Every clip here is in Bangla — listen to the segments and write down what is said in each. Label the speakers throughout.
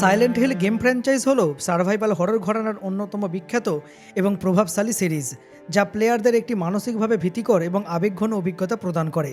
Speaker 1: সাইলেন্ট হিল গেম ফ্র্যাঞ্চাইজ হল সার্ভাইভাল হরর ঘরানার অন্যতম বিখ্যাত এবং প্রভাবশালী সিরিজ, যা প্লেয়ারদের একটি মানসিকভাবে ভীতিকর এবং আবেগঘন অভিজ্ঞতা প্রদান করে।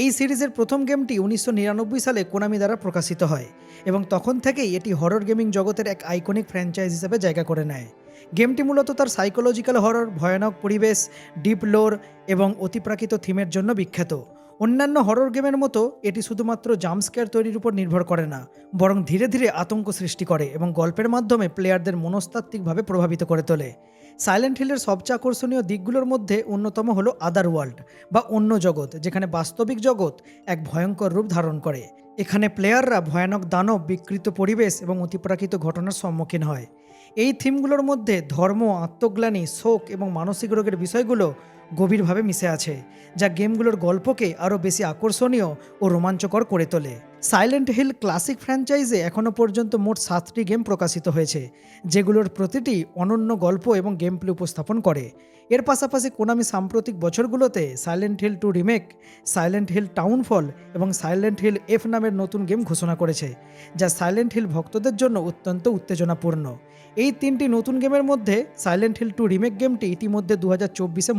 Speaker 1: এই সিরিজের প্রথম গেমটি উনিশশো নিরানব্বই সালে কোনামি দ্বারা প্রকাশিত হয় এবং তখন থেকেই এটি হরর গেমিং জগতের এক আইকনিক ফ্র্যাঞ্চাইজ হিসেবে জায়গা করে নেয়। গেমটি মূলত তার সাইকোলজিক্যাল হরর ভয়ানক পরিবেশ ডিপ লোর এবং অতিপ্রাকৃত থিমের জন্য বিখ্যাত। অন্যান্য হরর গেমের মতো এটি শুধুমাত্র জাম্পস্কেয়ার তৈরির উপর নির্ভর করে না, বরং ধীরে ধীরে আতঙ্ক সৃষ্টি করে এবং গল্পের মাধ্যমে প্লেয়ারদের মনস্তাত্ত্বিকভাবে প্রভাবিত করে তোলে। সাইলেন্ট হিলের সবচেয়ে আকর্ষণীয় দিকগুলোর মধ্যে অন্যতম হলো আদার ওয়ার্ল্ড বা অন্য জগৎ, যেখানে বাস্তবিক জগৎ এক ভয়ঙ্কর রূপ ধারণ করে। এখানে প্লেয়াররা ভয়ানক দানব, বিকৃত পরিবেশ এবং অতিপ্রাকৃত ঘটনার সম্মুখীন হয়। এই থিমগুলোর মধ্যে ধর্ম, আত্মগ্লানি, শোক এবং মানসিক রোগের বিষয়গুলো গভীরভাবে মিশে আছে যা গেমগুলোর গল্পকে আরও বেশি আকর্ষণীয় ও রোমাঞ্চকর করে তোলে। সাইলেন্ট হিল ক্লাসিক ফ্র্যাঞ্চাইজে এখনও পর্যন্ত মোট সাতটি গেম প্রকাশিত হয়েছে, যেগুলোর প্রতিটি অনন্য গল্প এবং গেম প্লে উপস্থাপন করে। এর পাশাপাশি কোনামি সাম্প্রতিক বছরগুলোতে Silent Hill two remake, Silent Hill Townfall এবং সাইলেন্ট হিল এফ নামের নতুন গেম ঘোষণা করেছে, যা সাইলেন্ট হিল ভক্তদের জন্য অত্যন্ত উত্তেজনাপূর্ণ। এই তিনটি নতুন গেমের মধ্যে সাইলেন্ট হিল টু রিমেক গেমটি ইতিমধ্যে দু হাজার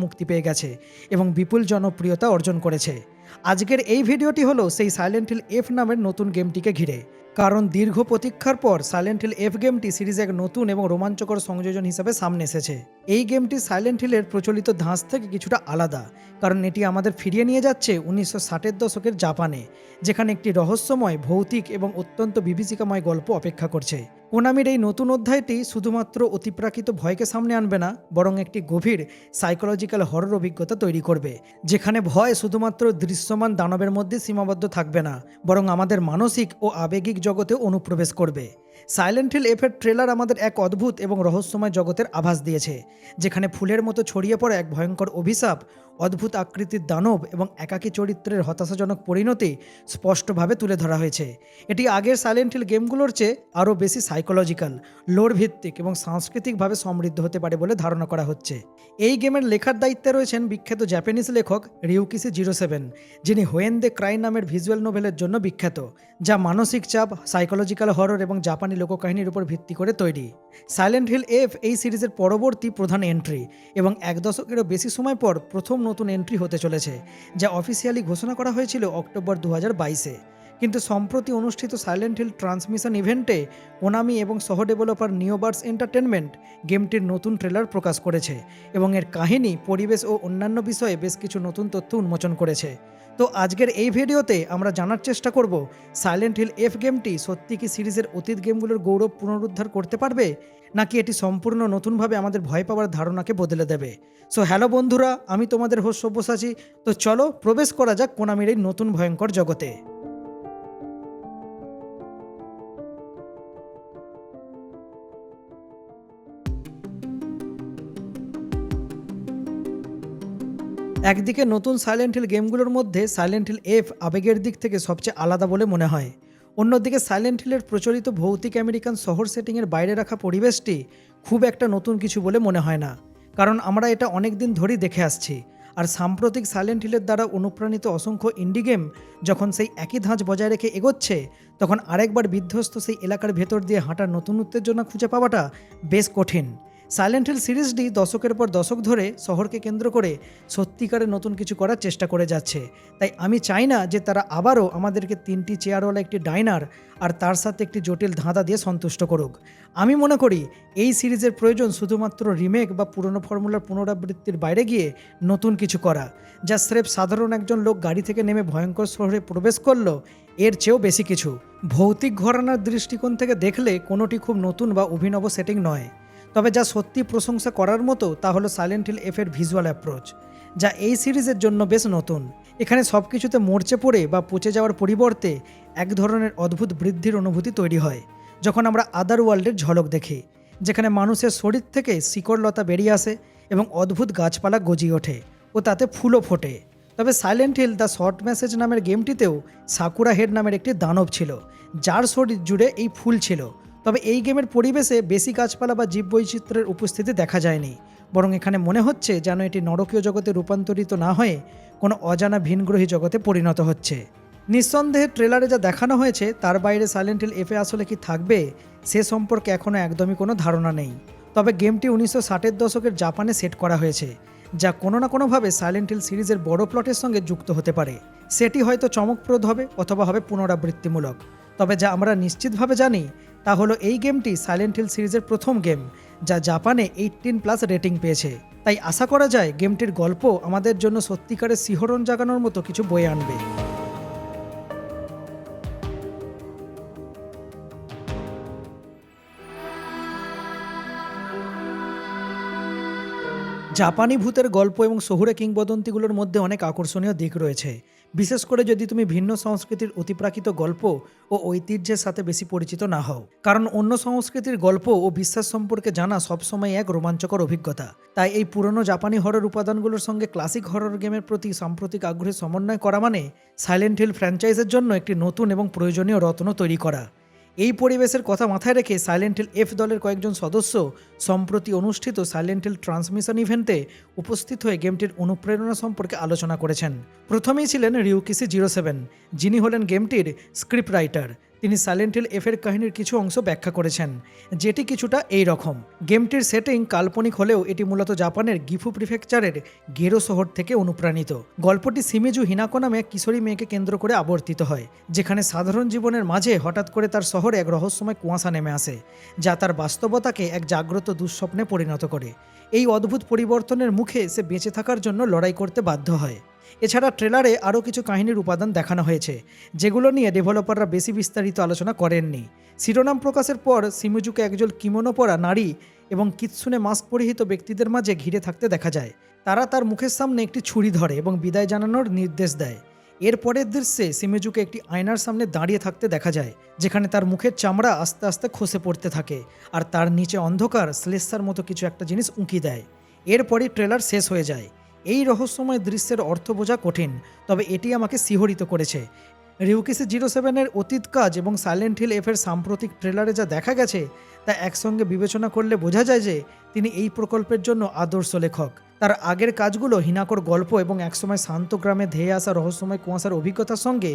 Speaker 1: মুক্তি পেয়ে গেছে এবং বিপুল জনপ্রিয়তা অর্জন করেছে। আজকের এই ভিডিওটি হলো সেই সাইলেন্ট হিল এফ নামের নতুন গেমটিকে ঘিরে। কারণ দীর্ঘ প্রতীক্ষার পর সাইলেন্ট হিল এফ গেমটি সিরিজে এক নতুন এবং রোমাঞ্চকর সংযোজন হিসাবে সামনে এসেছে। এই গেমটি সাইলেন্ট হিলের প্রচলিত ধাঁচ থেকে কিছুটা আলাদা, কারণ এটি আমাদের ফিরিয়ে নিয়ে যাচ্ছে উনিশশো ষাটের দশকের জাপানে, যেখানে একটি রহস্যময়, ভৌতিক এবং অত্যন্ত বিভীষিকাময় গল্প অপেক্ষা করছে। কোনামির এই নতুন অধ্যায়টি শুধুমাত্র অতিপ্রাকৃত ভয়কে সামনে আনবে না, বরং একটি গভীর সাইকোলজিক্যাল হরর অভিজ্ঞতা তৈরি করবে, যেখানে ভয় শুধুমাত্র দৃশ্যমান দানবের মধ্যে সীমাবদ্ধ থাকবে না, বরং আমাদের মানসিক ও আবেগিক জগতে অনুপ্রবেশ করবে। সাইলেন্ট হিল এফের ট্রেলার আমাদের এক অদ্ভুত এবং রহস্যময় জগতের আভাস দিয়েছে, যেখানে ফুলের মতো ছড়িয়ে পড়া এক ভয়ঙ্কর অভিশাপ অদ্ভুত আকৃতির দানব এবং একাকী চরিত্রের হতাশাজনক পরিণতি স্পষ্টভাবে তুলে ধরা হয়েছে। এটি আগের সাইলেন্ট হিল গেমগুলোর চেয়ে আরও বেশি সাইকোলজিক্যাল লোর ভিত্তিক এবং সাংস্কৃতিকভাবে সমৃদ্ধ হতে পারে বলে ধারণা করা হচ্ছে। এই গেমের লেখার দায়িত্বে রয়েছেন বিখ্যাত জাপানিজ লেখক রিউকিসি জিরো সেভেন যিনি হোয়েন দে ক্রাই নামের ভিজুয়াল নোভেলের জন্য বিখ্যাত, যা মানসিক চাপ সাইকোলজিক্যাল হরর এবং জাপানি লোককাহিনীর উপর ভিত্তি করে তৈরি। সাইলেন্ট হিল এফ এই সিরিজের পরবর্তী প্রধান এন্ট্রি এবং এক দশকেরও বেশি সময় পর প্রথম নতুন এন্ট্রি হতে চলেছে, যা অফিসিয়ালি ঘোষণা করা হয়েছিল অক্টোবর দু বাইশে। কিন্তু সম্প্রতি অনুষ্ঠিত সাইলেন্ট হিল ট্রান্সমিশন ইভেন্টে ওনামি এবং সহ ডেভেলপার নিওবার্স এন্টারটেনমেন্ট গেমটির নতুন ট্রেলার প্রকাশ করেছে এবং এর কাহিনী, পরিবেশ ও অন্যান্য বিষয়ে বেশ কিছু নতুন তথ্য উন্মোচন করেছে। তো আজকের এই ভিডিওতে আমরা জানার চেষ্টা করব সাইলেন্ট হিল এফ গেমটি সত্যি কি সিরিজের অতীত গেমগুলোর গৌরব পুনরুদ্ধার করতে পারবে, নাকি এটি সম্পূর্ণ নতুনভাবে আমাদের ভয় পাওয়ার ধারণাকে বদলে দেবে? সো হ্যালো বন্ধুরা, আমি তোমাদের হোস সব্যসাচী। তো চলো প্রবেশ করা যাক কোনামির এই নতুন ভয়ঙ্কর জগতে। একদিকে নতুন সাইলেন্ট হিল গেমগুলোর মধ্যে সাইলেন্ট হিল এফ আবেগের দিক থেকে সবচেয়ে আলাদা বলে মনে হয়। অন্যদিকে সাইলেন্ট হিলের প্রচলিত ভৌতিক আমেরিকান শহর সেটিংয়ের বাইরে রাখা পরিবেশটি খুব একটা নতুন কিছু বলে মনে হয় না। কারণ আমরা এটা অনেক দিন ধরেই দেখে আসছি। আর সাম্প্রতিক সাইলেন্ট হিলের দ্বারা অনুপ্রাণিত অসংখ্য ইন্ডি গেম যখন সেই একই ধাঁচ বজায় রেখে এগোচ্ছে, তখন আরেকবার বিধ্বস্ত সেই এলাকার ভেতর দিয়ে হাঁটার নতুন উত্তেজনা খুঁজে পাওয়াটা বেশ কঠিন। সাইলেন্ট হিল সিরিজটি দশকের পর দশক ধরে শহরকে কেন্দ্র করে সত্যিকারের নতুন কিছু করার চেষ্টা করে যাচ্ছে। তাই আমি চাই না যে তারা আবারও আমাদেরকে তিনটি চেয়ারওয়ালা, একটি ডাইনার আর তার সাথে একটি জটিল ধাঁধা দিয়ে সন্তুষ্ট করুক। আমি মনে করি এই সিরিজের প্রয়োজন শুধুমাত্র রিমেক বা পুরনো ফর্মুলার পুনরাবৃত্তির বাইরে গিয়ে নতুন কিছু করা, যা স্রেফ সাধারণ একজন লোক গাড়ি থেকে নেমে ভয়ঙ্কর শহরে প্রবেশ করল, এর চেয়েও বেশি কিছু। ভৌতিক ঘরানার দৃষ্টিকোণ থেকে দেখলে কোনোটি খুব নতুন বা অভিনব সেটিং নয়। তবে যা সত্যি প্রশংসা করার মতো তা হলো সাইলেন্ট হিল এফের ভিজুয়াল অ্যাপ্রোচ যা এই সিরিজের জন্য বেশ নতুন। এখানে সব কিছুতে মরচে পড়ে বা পচে যাওয়ার পরিবর্তে এক ধরনের অদ্ভুত বৃদ্ধির অনুভূতি তৈরি হয়, যখন আমরা আদার ওয়ার্ল্ডের ঝলক দেখি, যেখানে মানুষের শরীর থেকে শিকড়লতা বেরিয়ে আসে এবং অদ্ভুত গাছপালা গজিয়ে ওঠে ও তাতে ফুলও ফোটে। তবে Silent Hill the short message নামের গেমটিতেও সাকুরা হেড নামের একটি দানব ছিল, যার শরীর জুড়ে এই ফুল ছিল। তবে এই গেমের পরিবেশে বেশি গাছপালা বা জীববৈচিত্র্যের উপস্থিতি দেখা যায়নি। বরং এখানে মনে হচ্ছে যেন এটি নরকীয় জগতে রূপান্তরিত না হয়ে কোনো অজানা ভিনগ্রহী জগতে পরিণত হচ্ছে। নিঃসন্দেহে ট্রেলারে যা দেখানো হয়েছে, তার বাইরে সাইলেন্ট হিল এফে আসলে কি থাকবে, সে সম্পর্কে এখনও একদমই কোনো ধারণা নেই। তবে গেমটি উনিশশো ষাটের দশকের জাপানে সেট করা হয়েছে, যা কোনো না কোনোভাবে সাইলেন্ট হিল সিরিজের বড় প্লটের সঙ্গে যুক্ত হতে পারে। সেটি হয়তো চমকপ্রদ হবে অথবা হবে পুনরাবৃত্তিমূলক। তবে যা আমরা নিশ্চিতভাবে জানি, তা হলো এই গেমটি সাইলেন্ট হিল সিরিজের প্রথম গেম, যা জাপানে এইটিন প্লাস রেটিং পেয়েছে। তাই আশা করা যায় গেমটির গল্প আমাদের জন্য সত্যিকারের শিহরণ জাগানোর মতো কিছু বয়ে আনবে। জাপানি ভূতের গল্প এবং শহুরে কিংবদন্তিগুলোর মধ্যে অনেক আকর্ষণীয় দিক রয়েছে। বিশেষ করে যদি তুমি ভিন্ন সংস্কৃতির অতিপ্রাকৃত গল্প ও ঐতিহ্যের সাথে বেশি পরিচিত না হও। কারণ অন্য সংস্কৃতির গল্প ও বিশ্বাস সম্পর্কে জানা সবসময় এক রোমাঞ্চকর অভিজ্ঞতা। তাই এই পুরনো জাপানি হরর উপাদানগুলোর সঙ্গে ক্লাসিক হরর গেমের প্রতি সাম্প্রতিক আগ্রহের সমন্বয় করা মানে সাইলেন্ট হিল ফ্র্যাঞ্চাইজের জন্য একটি নতুন এবং প্রয়োজনীয় রত্ন তৈরি করা। এই পরিবেশের কথা মাথায় রেখে সাইলেন্ট হিল এফ দলের কয়েকজন সদস্য সম্প্রতি অনুষ্ঠিত সাইলেন্ট হিল ট্রান্সমিশন ইভেন্টে উপস্থিত হয়ে গেমটির অনুপ্রেরণা সম্পর্কে আলোচনা করেছেন। প্রথমেই ছিলেন রিউকিসি জিরো সেভেন যিনি হলেন গেমটির স্ক্রিপ্ট রাইটার তিনি সাইলেন্ট হিল এফের কাহিনীর কিছু অংশ ব্যাখ্যা করেছেন, যেটি কিছুটা এই রকম গেমটির সেটিং কাল্পনিক হলেও এটি মূলত জাপানের গিফু প্রিফেকচারের গেরো শহর থেকে অনুপ্রাণিত। গল্পটি সিমিজু হিনাকো নামে কিশোরী মেয়েকে কেন্দ্র করে আবর্তিত হয়, যেখানে সাধারণ জীবনের মাঝে হঠাৎ করে তার শহরে এক রহস্যময় কুয়াশা নেমে আসে, যা তার বাস্তবতাকে এক জাগ্রত দুঃস্বপ্নে পরিণত করে। এই অদ্ভুত পরিবর্তনের মুখে সে বেঁচে থাকার জন্য লড়াই করতে বাধ্য হয়। এছাড়া ট্রেলারে আরও কিছু কাহিনীর উপাদান দেখানো হয়েছে, যেগুলো নিয়ে ডেভেলপাররা বেশি বিস্তারিত আলোচনা করেননি। শিরোনাম প্রকাশের পর সিমুজুকে একজন কিমোনো পরা নারী এবং কিৎসুনে মাস্ক পরিহিত ব্যক্তিদের মাঝে ঘিরে থাকতে দেখা যায়। তারা তার মুখের সামনে একটি ছুরি ধরে এবং বিদায় জানানোর নির্দেশ দেয়। এর পরের দৃশ্যে সিমেজুকে একটি আয়নার সামনে দাঁড়িয়ে থাকতে দেখা যায়, যেখানে তার মুখের চামড়া আস্তে আস্তে খসে পড়তে থাকে আর তার নিচে অন্ধকার শ্লেষার মতো কিছু একটা জিনিস উঁকি দেয়। এরপরই ট্রেলার শেষ হয়ে যায়। এই রহস্যময় দৃশ্যের অর্থ বোঝা কঠিন, তবে এটি আমাকে শিহরিত করেছে। রিউকিসি জিরো সেভেনের অতীত কাজ এবং সাইলেন্ট হিল এফের সাম্প্রতিক ট্রেলারে যা দেখা গেছে, তা একসঙ্গে বিবেচনা করলে বোঝা যায় যে তিনি এই প্রকল্পের জন্য আদর্শ লেখক। তার আগের কাজগুলো হিনাকর গল্প এবং একসময় শান্ত গ্রামে ধেয়ে আসা রহস্যময় কুয়াশার অভিজ্ঞতার সঙ্গে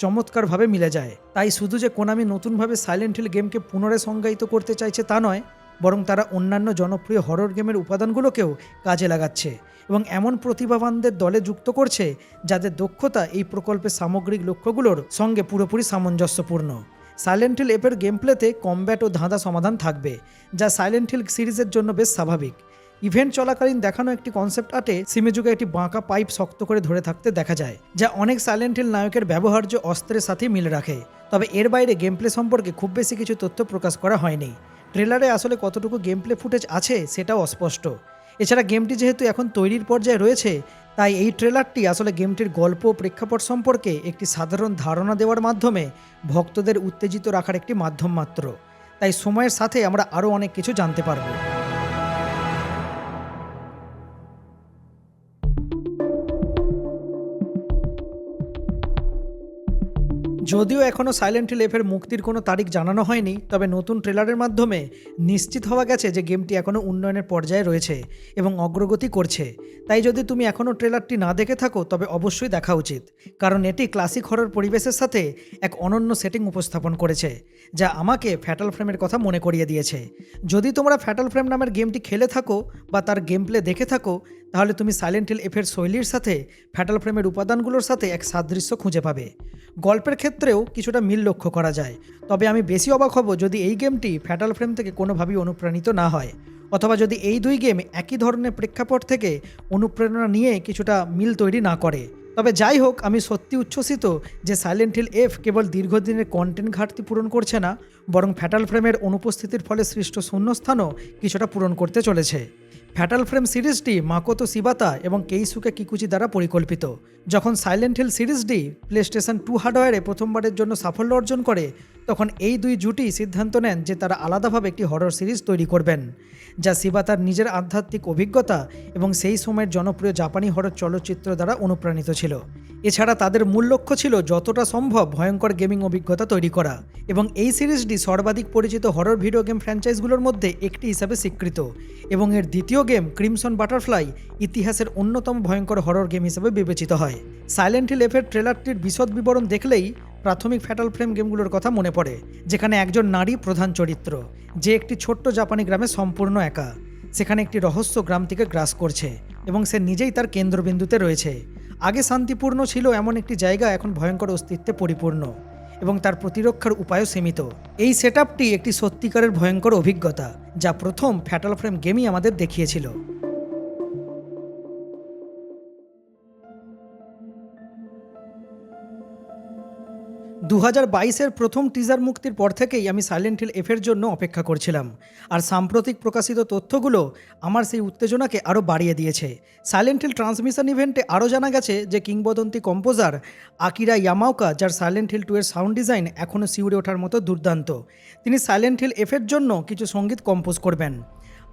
Speaker 1: চমৎকারভাবে মিলে যায়। তাই শুধু যে কোনামি নতুনভাবে সাইলেন্ট হিল গেমকে পুনরায় সংজ্ঞায়িত করতে চাইছে তা নয় বরং তারা অন্যান্য জনপ্রিয় হরর গেমের উপাদানগুলোকেও কাজে লাগাচ্ছে এবং এমন প্রতিভাবানদের দলে যুক্ত করছে যাদের দক্ষতা এই প্রকল্পের সামগ্রিক লক্ষ্যগুলোর সঙ্গে পুরোপুরি সামঞ্জস্যপূর্ণ। সাইলেন্ট হিল এপের গেম প্লেতে কমব্যাট ও ধাঁধা সমাধান থাকবে, যা সাইলেন্ট হিল সিরিজের জন্য বেশ স্বাভাবিক। ইভেন্ট চলাকালীন দেখানো একটি কনসেপ্ট আর্টে সিমেজুকে একটি বাঁকা পাইপ শক্ত করে ধরে থাকতে দেখা যায়, যা অনেক সাইলেন্ট হিল নায়কের ব্যবহার্য অস্ত্রের সাথে মিল রাখে। তবে এর বাইরে গেম প্লে সম্পর্কে খুব বেশি কিছু তথ্য প্রকাশ করা হয়নি। ট্রেলারে আসলে কতটুকু গেম প্লে ফুটেজ আছে সেটাও অস্পষ্ট। এছাড়া গেমটি যেহেতু এখন তৈরির পর্যায়ে রয়েছে, তাই এই ট্রেলারটি আসলে গেমটির গল্প, প্রেক্ষাপট সম্পর্কে একটি সাধারণ ধারণা দেওয়ার মাধ্যমে ভক্তদের উত্তেজিত রাখার একটি মাধ্যম মাত্র। তাই সময়ের সাথে আমরা আরও অনেক কিছু জানতে পারব। যদিও এখনও সাইলেন্ট হিল এফের মুক্তির কোনো তারিখ জানানো হয়নি, তবে নতুন ট্রেলারের মাধ্যমে নিশ্চিত হওয়া গেছে যে গেমটি এখনও উন্নয়নের পর্যায়ে রয়েছে এবং অগ্রগতি করছে। তাই যদি তুমি এখনও ট্রেলারটি না দেখে থাকো, তবে অবশ্যই দেখা উচিত, কারণ এটি ক্লাসিক হরর পরিবেশের সাথে এক অনন্য সেটিং উপস্থাপন করেছে, যা আমাকে ফ্যাটাল ফ্রেমের কথা মনে করিয়ে দিয়েছে। যদি তোমরা ফ্যাটাল ফ্রেম নামের গেমটি খেলে থাকো বা তার গেম প্লে দেখে থাকো তাহলে তুমি সাইলেন্ট হিল এফের শৈলীর সাথে ফ্যাটাল ফ্রেমের উপাদানগুলোর সাথে এক সাদৃশ্য খুঁজে পাবে। গল্পের ক্ষেত্রেও কিছুটা মিল লক্ষ্য করা যায়। তবে আমি বেশি অবাক হব যদি এই গেমটি ফ্যাটাল ফ্রেম থেকে কোনোভাবেই অনুপ্রাণিত না হয়, অথবা যদি এই দুই গেম একই ধরনের প্রেক্ষাপট থেকে অনুপ্রেরণা নিয়ে কিছুটা মিল তৈরি না করে। তবে যাই হোক, আমি সত্যি উচ্ছ্বসিত যে সাইলেন্ট হিল এফ কেবল দীর্ঘদিনের কন্টেন্ট ঘাটতি পূরণ করছে না, বরং ফ্যাটাল ফ্রেমের অনুপস্থিতির ফলে সৃষ্ট শূন্যস্থানও কিছুটা পূরণ করতে চলেছে। ফ্যাটাল ফ্রেম সিরিজটি মাকোতো সিবাতা এবং কেইসুকে কিকুচি দ্বারা পরিকল্পিত। যখন সাইলেন্ট হিল সিরিজটি প্লে স্টেশন টু হার্ডওয়্যারে প্রথমবারের জন্য সাফল্য অর্জন করে তখন এই দুই জুটি সিদ্ধান্ত নেন যে তারা আলাদাভাবে একটি হরর সিরিজ তৈরি করবেন, যা সিবাতার নিজের আধ্যাত্মিক অভিজ্ঞতা এবং সেই সময়ের জনপ্রিয় জাপানি হরর চলচ্চিত্র দ্বারা অনুপ্রাণিত ছিল। এছাড়া তাদের মূল লক্ষ্য ছিল যতটা সম্ভব ভয়ঙ্কর গেমিং অভিজ্ঞতা তৈরি করা এবং এই সিরিজটি সর্বাধিক পরিচিত হরর ভিডিও গেম ফ্র্যাঞ্চাইজগুলোর মধ্যে একটি হিসাবে স্বীকৃত এবং এর দ্বিতীয় গেম ক্রিমসন বাটারফ্লাই ইতিহাসের অন্যতম ভয়ঙ্কর হরর গেম হিসেবে বিবেচিত হয়। সাইলেন্ট হিল এফের ট্রেলারটির বিশদ বিবরণ দেখলেই প্রাথমিক ফ্যাটাল ফ্রেম গেমগুলোর কথা মনে পড়ে, যেখানে একজন নারী প্রধান চরিত্র, যে একটি ছোট্ট জাপানি গ্রামে সম্পূর্ণ একা। সেখানে একটি রহস্য গ্রামটিকে গ্রাস করছে এবং সে নিজেই তার কেন্দ্রবিন্দুতে রয়েছে। আগে শান্তিপূর্ণ ছিল এমন একটি জায়গা, এখন ভয়ঙ্কর অস্তিত্বে পরিপূর্ণ এবং তার প্রতিরক্ষার উপায়ও সীমিত। এই সেট একটি সত্যিকারের ভয়ঙ্কর অভিজ্ঞতা, যা প্রথম ফ্যাটাল ফ্রেম গেমই আমাদের দেখিয়েছিল। দু হাজার বাইশের প্রথম টিজার মুক্তির পর থেকেই আমি সাইলেন্ট হিল এফের জন্য অপেক্ষা করছিলাম। আর সাম্প্রতিক প্রকাশিত তথ্যগুলো আমার সেই উত্তেজনাকে আরও বাড়িয়ে দিয়েছে। সাইলেন্ট হিল ট্রান্সমিশন ইভেন্টে আরও জানা গেছে যে কিংবদন্তি কম্পোজার আকিরা ইয়ামাওকা, যার সাইলেন্ট হিল টু এর সাউন্ড ডিজাইন এখনও শিউরে ওঠার মতো দুর্দান্ত, তিনি সাইলেন্ট হিল এফের জন্য কিছু সংগীত কম্পোজ করবেন।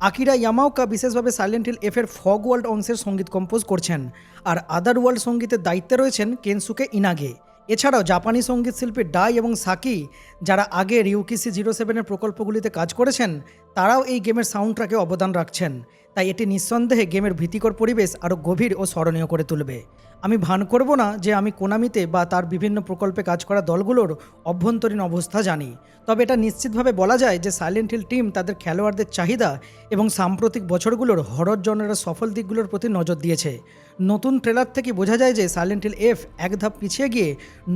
Speaker 1: আকিরা ইয়ামাওকা বিশেষভাবে সাইলেন্ট হিল এফের ফগ ওয়ার্ল্ড অংশের সংগীত কম্পোজ করছেন। আর আদার ওয়ার্ল্ড সঙ্গীতের দায়িত্বে রয়েছেন কেনসুকে ইনাগে এছাড়াও জাপানি সংগীত শিল্পী ডাই এবং সাকি যারা আগে রিউকিসি জিরো সেভেনের প্রকল্পগুলিতে কাজ করেছেন, তারাও এই গেমের সাউন্ড ট্র্যাকে অবদান রাখছেন। তাই এটি নিঃসন্দেহে গেমের ভীতিকর পরিবেশ আরও গভীর ও স্মরণীয় করে তুলবে। আমি ভান করব না যে আমি কোনামিতে বা তার বিভিন্ন প্রকল্পে কাজ করা দলগুলোর অভ্যন্তরীণ অবস্থা জানি। তবে এটা নিশ্চিতভাবে বলা যায় যে সাইলেন্ট হিল টিম তাদের খেলোয়াড়দের চাহিদা এবং সাম্প্রতিক বছরগুলোর হরর জনরের সফল দিকগুলোর প্রতি নজর দিয়েছে। নতুন ট্রেলার থেকে বোঝা যায় যে সাইলেন্ট হিল এফ এক ধাপ পিছিয়ে গিয়ে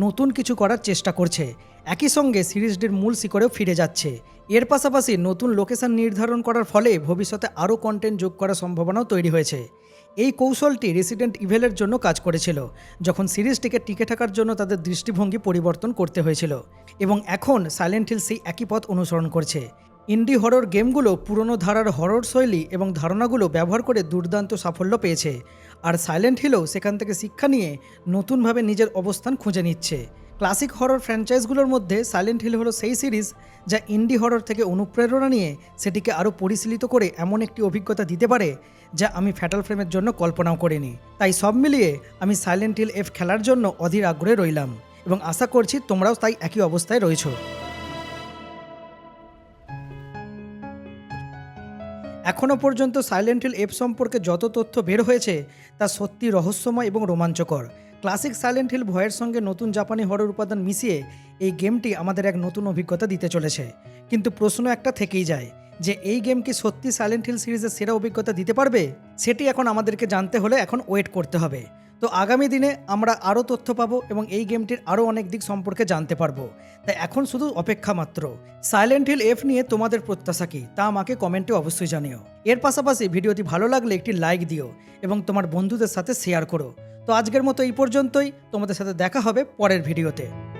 Speaker 1: নতুন কিছু করার চেষ্টা করছে। একই সঙ্গে সিরিজটির মূল শিকড়েও ফিরে যাচ্ছে। এর পাশাপাশি নতুন লোকেশন নির্ধারণ করার ফলে ভবিষ্যতে আরও কন্টেন্ট যোগ করার সম্ভাবনাও তৈরি হয়েছে। এই কৌশলটি রেসিডেন্ট ইভেলের জন্য কাজ করেছিল, যখন সিরিজটিকে টিকে থাকার জন্য তাদের দৃষ্টিভঙ্গি পরিবর্তন করতে হয়েছিল এবং এখন সাইলেন্ট হিল সেই একই পথ অনুসরণ করছে। ইন্ডি হরর গেমগুলো পুরনো ধারার হরর শৈলী এবং ধারণাগুলো ব্যবহার করে দুর্দান্ত সাফল্য পেয়েছে, আর সাইলেন্ট হিলও সেখান থেকে শিক্ষা নিয়ে নতুনভাবে নিজের অবস্থান খুঁজে নিচ্ছে। ক্লাসিক হরর ফ্র্যাঞ্চাইজগুলোর মধ্যে সাইলেন্ট হিল হলো সেই সিরিজ যা ইন্ডি হরর থেকে অনুপ্রেরণা নিয়ে সেটিকে আরও পরিশীলিত করে এমন একটি অভিজ্ঞতা দিতে পারে যা আমি ফ্যাটাল ফ্রেমের জন্য কল্পনাও করিনি। তাই সব মিলিয়ে আমি সাইলেন্ট হিল এফ খেলার জন্য অধীর আগ্রহে রইলাম এবং আশা করছি তোমরাও তাই একই অবস্থায় রয়েছ। এখনও পর্যন্ত সাইলেন্ট হিল এপ সম্পর্কে যত তথ্য বের হয়েছে তা সত্যি রহস্যময় এবং রোমাঞ্চকর। ক্লাসিক সাইলেন্ট হিল ভয়ের সঙ্গে নতুন জাপানি হরর উপাদান মিশিয়ে এই গেমটি আমাদের এক নতুন অভিজ্ঞতা দিতে চলেছে। কিন্তু প্রশ্ন একটা থেকেই যায় যে এই গেম কি সত্যি সাইলেন্ট হিল সিরিজের সেরা অভিজ্ঞতা দিতে পারবে? সেটি এখন আমাদেরকে জানতে হলে এখন ওয়েট করতে হবে। তো আগামী দিনে আমরা আরও তথ্য পাবো এবং এই গেমটির আরও অনেক দিক সম্পর্কে জানতে পারব। তাই এখন শুধু অপেক্ষা মাত্র। সাইলেন্ট হিল এফ নিয়ে তোমাদের প্রত্যাশা কি? তা আমাকে কমেন্টে অবশ্যই জানিও। এর পাশাপাশি ভিডিওটি ভালো লাগলে একটি লাইক দিও এবং তোমার বন্ধুদের সাথে শেয়ার করো। তো আজকের মতো এই পর্যন্তই। তোমাদের সাথে দেখা হবে পরের ভিডিওতে।